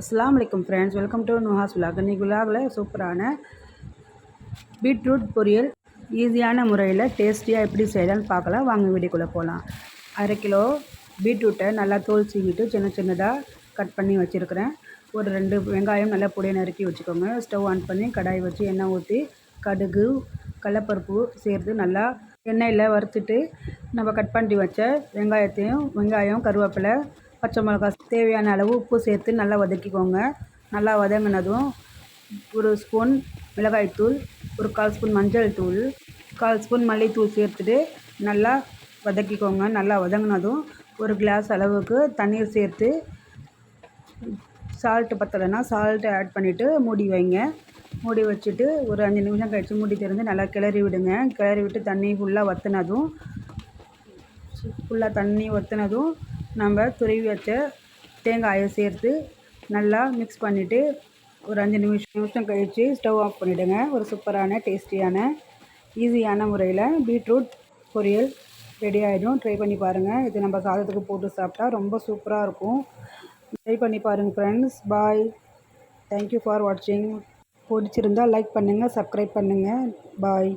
அஸ்லாம் வலைக்கம் friends welcome to Nuha's vlog இன்றைக்கி விலாகில் சூப்பரான பீட்ரூட் பொரியல். ஈஸியான முறையில் டேஸ்டியாக எப்படி செய்யலாம்னு பார்க்கலாம். வாங்க வீடியோக்குள்ளே போகலாம் அரை கிலோ பீட்ரூட்டை நல்லா தோல் சீவிட்டு சின்ன சின்னதாக கட் பண்ணி வச்சுருக்கிறேன். ஒரு ரெண்டு வெங்காயம் நல்லா பொடியை நறுக்கி வச்சுக்கோங்க. ஸ்டவ் ஆன் பண்ணி கடாய் வச்சு எண்ணெய் ஊற்றி கடுகு கடலப்பருப்பு சேர்த்து நல்லா எண்ணெயில் வறுத்துட்டு நம்ம கட் பண்ணி வச்ச வெங்காயத்தையும் வெங்காயம் கருவேப்பிலை பச்சை மிளகா தேவையான அளவு உப்பு சேர்த்து நல்லா வதக்கிக்கோங்க. நல்லா வதங்கினதும் ஒரு ஸ்பூன் மிளகாய்த்தூள் ஒரு கால் ஸ்பூன் மஞ்சள் தூள் கால் ஸ்பூன் மல்லித்தூள் சேர்த்துட்டு நல்லா வதக்கிக்கோங்க. நல்லா வதங்கினதும் ஒரு கிளாஸ் அளவுக்கு தண்ணீர் சேர்த்து சால்ட்டு பத்தலைன்னா சால்ட்டு ஆட் பண்ணிவிட்டு மூடி வைங்க. மூடி வச்சுட்டு ஒரு அஞ்சு நிமிஷம் கழித்து மூடி திறந்து நல்லா கிளறி விடுங்க. கிளறி விட்டு தண்ணி ஃபுல்லாக வற்றினதும் ஃபுல்லாக தண்ணி வற்றினதும் நம்ம துருவி வச்ச தேங்காயை சேர்த்து நல்லா மிக்ஸ் பண்ணிவிட்டு ஒரு அஞ்சு நிமிஷம் நிமிஷம் கழித்து ஸ்டவ் ஆஃப் பண்ணிவிடுங்க ஒரு சூப்பரான டேஸ்டியான ஈஸியான முறையில் பீட்ரூட் பொரியல் ரெடி ஆகிடும் ட்ரை பண்ணி பாருங்கள் இது நம்ம சாதத்துக்கு போட்டு சாப்பிட்டா ரொம்ப சூப்பராக இருக்கும். ட்ரை பண்ணி பாருங்கள் ஃப்ரெண்ட்ஸ் பாய் தேங்க்யூ ஃபார் வாட்சிங் பிடிச்சிருந்தால் லைக் பண்ணுங்கள் சப்ஸ்கிரைப் பண்ணுங்கள் பாய்